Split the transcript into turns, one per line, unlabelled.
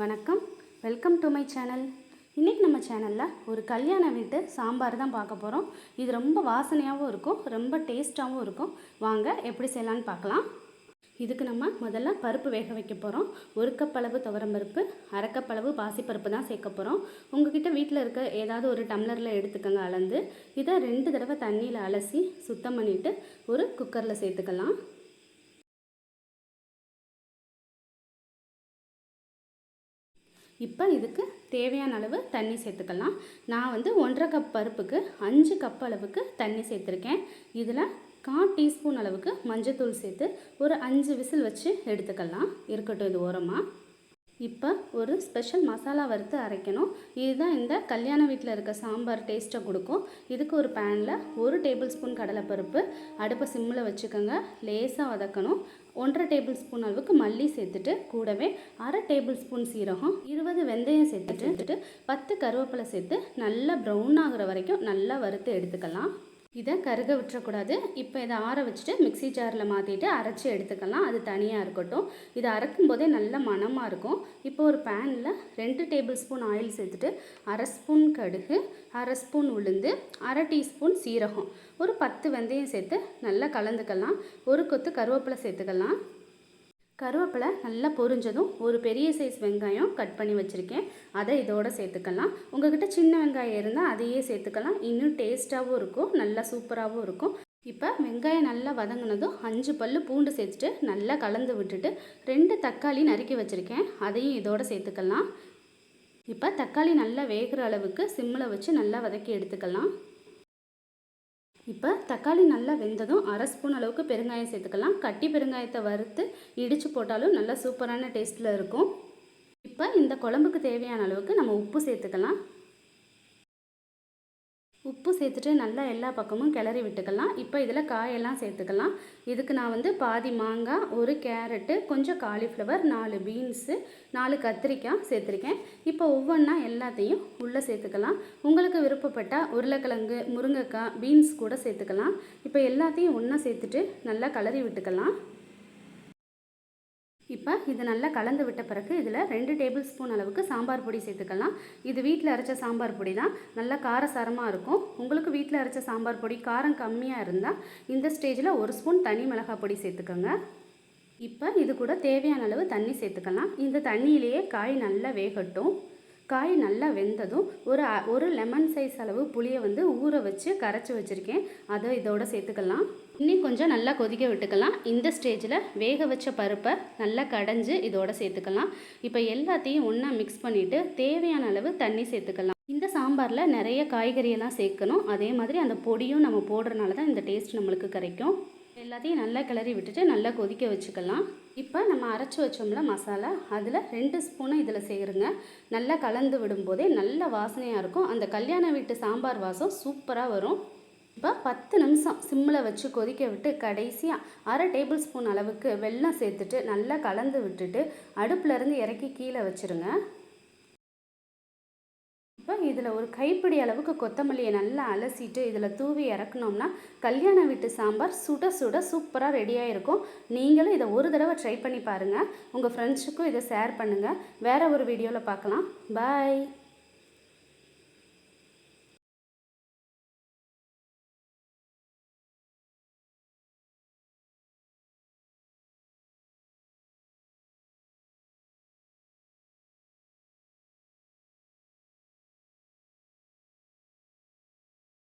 வணக்கம். Welcome to my channel இன்றைக்கி நம்ம சேனலில் ஒரு கல்யாண வீட்டு சாம்பார் தான் பார்க்க போகிறோம் இது ரொம்ப வாசனையாகவும் இருக்கும் ரொம்ப டேஸ்ட்டாகவும் இருக்கும். வாங்க எப்படி செய்யலான்னு பார்க்கலாம். இதுக்கு நம்ம முதல்ல பருப்பு வேக வைக்க போகிறோம் ஒரு கப் அளவு துவரம் பருப்பு அரை கப் அளவு பாசிப்பருப்பு தான் சேர்க்க போகிறோம் உங்ககிட்ட வீட்டில் இருக்க ஏதாவது ஒரு டம்ளரில் எடுத்துக்கோங்க அளந்து. இதை ரெண்டு தடவை தண்ணியில் அலசி சுத்தம் பண்ணிவிட்டு ஒரு குக்கரில் சேர்த்துக்கலாம். இப்போ இதுக்கு தேவையான அளவு தண்ணி சேர்த்துக்கலாம். நான் வந்து ஒன்றரை கப் பருப்புக்கு அஞ்சு கப் அளவுக்கு தண்ணி சேர்த்துருக்கேன். இதில் கால் டீஸ்பூன் அளவுக்கு மஞ்சத்தூள் சேர்த்து ஒரு அஞ்சு விசில் வச்சு எடுத்துக்கலாம். இருக்கட்டும் இது ஓரமாக இப்போ ஒரு ஸ்பெஷல் மசாலா வறுத்து அரைக்கணும். இதுதான் இந்த கல்யாண வீட்டில் இருக்க சாம்பார் டேஸ்ட்டை கொடுக்கும். இதுக்கு ஒரு பேனில் ஒரு டேபிள் ஸ்பூன் கடலைப்பருப்பு அடுப்பை சிம்மில் வச்சுக்கோங்க. லேசாக வதக்கணும். ஒன்றரை டேபிள் ஸ்பூன் அளவுக்கு மல்லி சேர்த்துட்டு கூடவே அரை டேபிள் ஸ்பூன் சீரகம் இருபது வெந்தயம் சேர்த்துட்டு பத்து கருவேப்பிலை சேர்த்து நல்லா ப்ரௌன் ஆகிற வரைக்கும் நல்லா வறுத்து எடுத்துக்கலாம். இதை கருக விட்டுறக்கூடாது. இப்போ இதை ஆற வச்சுட்டு மிக்ஸி ஜாரில் மாற்றிட்டு அரைச்சி எடுத்துக்கலாம். அது தனியாக இருக்கட்டும். இதை அரைக்கும் போதே நல்ல மணமாக இருக்கும். இப்போ ஒரு பேனில் ரெண்டு டேபிள் ஸ்பூன் ஆயில் சேர்த்துட்டு அரை ஸ்பூன் கடுகு அரை ஸ்பூன் உளுந்து அரை டீஸ்பூன் சீரகம். ஒரு பத்து வெந்தயம் சேர்த்து நல்லா கலந்துக்கலாம். ஒரு கொத்து கருவேப்பிலை சேர்த்துக்கலாம். கருவேப்பிலை நல்லா பொரிஞ்சதும் ஒரு பெரிய சைஸ் வெங்காயம் கட் பண்ணி வச்சுருக்கேன். அதை இதோட சேர்த்துக்கலாம். உங்கள்கிட்ட சின்ன வெங்காயம் இருந்தால் அதையே சேர்த்துக்கலாம். இன்னும் டேஸ்ட்டாகவும் இருக்கும் நல்லா சூப்பராகவும் இருக்கும். இப்போ வெங்காயம் நல்லா வதங்கினதும் அஞ்சு பல் பூண்டு சேர்த்துட்டு நல்லா கலந்து விட்டுட்டு ரெண்டு தக்காளி நறுக்கி வச்சுருக்கேன். அதையும் இதோட சேர்த்துக்கலாம். இப்போ தக்காளி நல்லா வேகிற அளவுக்கு சிம்மில் வச்சு நல்லா வதக்கி எடுத்துக்கலாம். இப்போ தக்காளி நல்லா வெந்ததும் அரை ஸ்பூன் அளவுக்கு பெருங்காயம் சேர்த்துக்கலாம். கட்டி பெருங்காயத்தை வறுத்து இடித்து போட்டாலும் நல்லா சூப்பரான டேஸ்ட்டில் இருக்கும். இப்போ இந்த குழம்புக்கு தேவையான அளவுக்கு நம்ம உப்பு சேர்த்துக்கலாம். உப்பு சேர்த்துட்டு நல்லா எல்லா பக்கமும் கிளறி விட்டுக்கலாம். இப்போ இதில் காயெல்லாம் சேர்த்துக்கலாம். இதுக்கு நான் வந்து பாதி மாங்காய் ஒரு கேரட்டு கொஞ்சம் காலிஃப்ளவர் நாலு பீன்ஸு நாலு கத்திரிக்காய் சேர்த்துருக்கேன். இப்போ ஒவ்வொன்றா எல்லாத்தையும் உள்ளே சேர்த்துக்கலாம். உங்களுக்கு விருப்பப்பட்டால் உருளைக்கிழங்கு முருங்கைக்காய் பீன்ஸ் கூட சேர்த்துக்கலாம். இப்போ எல்லாத்தையும் ஒன்றா சேர்த்துட்டு நல்லா கிளறி விட்டுக்கலாம். இப்போ இது நல்லா கலந்து விட்ட பிறகு இதில் ரெண்டு டேபிள் ஸ்பூன் அளவுக்கு சாம்பார் பொடி சேர்த்துக்கலாம். இது வீட்டில் அரைச்ச சாம்பார் பொடி தான். நல்லா காரசாரமாக இருக்கும். உங்களுக்கு வீட்டில் அரைச்ச சாம்பார் பொடி காரம் கம்மியாக இருந்தால் இந்த ஸ்டேஜில் ஒரு ஸ்பூன் தனி மிளகாய் பொடி சேர்த்துக்கோங்க. இப்போ இது கூட தேவையான அளவு தண்ணி சேர்த்துக்கலாம். இந்த தண்ணியிலேயே காய் நல்லா வேகட்டும். காய் நல்லா வெந்ததும் ஒரு ஒரு லெமன் சைஸ் அளவு புளியை வந்து ஊற வச்சு கரைச்சி வச்சுருக்கேன். அதை இதோட சேர்த்துக்கலாம். இன்னும் கொஞ்சம் நல்லா கொதிக்க விட்டுக்கலாம். இந்த ஸ்டேஜில் வேக வச்ச பருப்பை நல்லா கடைஞ்சி இதோட சேர்த்துக்கலாம். இப்போ எல்லாத்தையும் ஒன்றா மிக்ஸ் பண்ணிவிட்டு தேவையான அளவு தண்ணி சேர்த்துக்கலாம். இந்த சாம்பாரில் நிறைய காய்கறியெல்லாம் சேர்க்கணும். அதே மாதிரி அந்த பொடியும் நம்ம போடுறனால தான் இந்த டேஸ்ட் நம்மளுக்கு கிடைக்கும். எல்லாத்தையும் நல்லா கிளறி விட்டுட்டு நல்லா கொதிக்க வச்சுக்கலாம். இப்போ நம்ம அரைச்சி வச்சோம்ல மசாலா அதில் ரெண்டு ஸ்பூனும் இதில் சேருங்க. நல்லா கலந்து விடும்போதே நல்ல வாசனையாக இருக்கும். அந்த கல்யாண வீட்டு சாம்பார் வாசம் சூப்பராக வரும். இப்போ பத்து நிமிஷம் சிம்மில் வச்சு கொதிக்க விட்டு கடைசியாக அரை டேபிள் ஸ்பூன் அளவுக்கு வெல்லம் சேர்த்துட்டு நல்லா கலந்து விட்டுட்டு அடுப்புலேருந்து இறக்கி கீழே வச்சுருங்க. இப்போ இதில் ஒரு கைப்பிடி அளவுக்கு கொத்தமல்லியை நல்லா அலசிட்டு இதில் தூவி இறக்குனோம்னா கல்யாண வீட்டு சாம்பார் சுட சுட சூப்பராக ரெடியாக இருக்கும் நீங்களும் இதை ஒரு தடவை ட்ரை பண்ணி பாருங்கள் உங்கள் ஃப்ரெண்ட்ஸுக்கும் இதை ஷேர் பண்ணுங்கள் வேறு ஒரு வீடியோவில் பார்க்கலாம். பாய்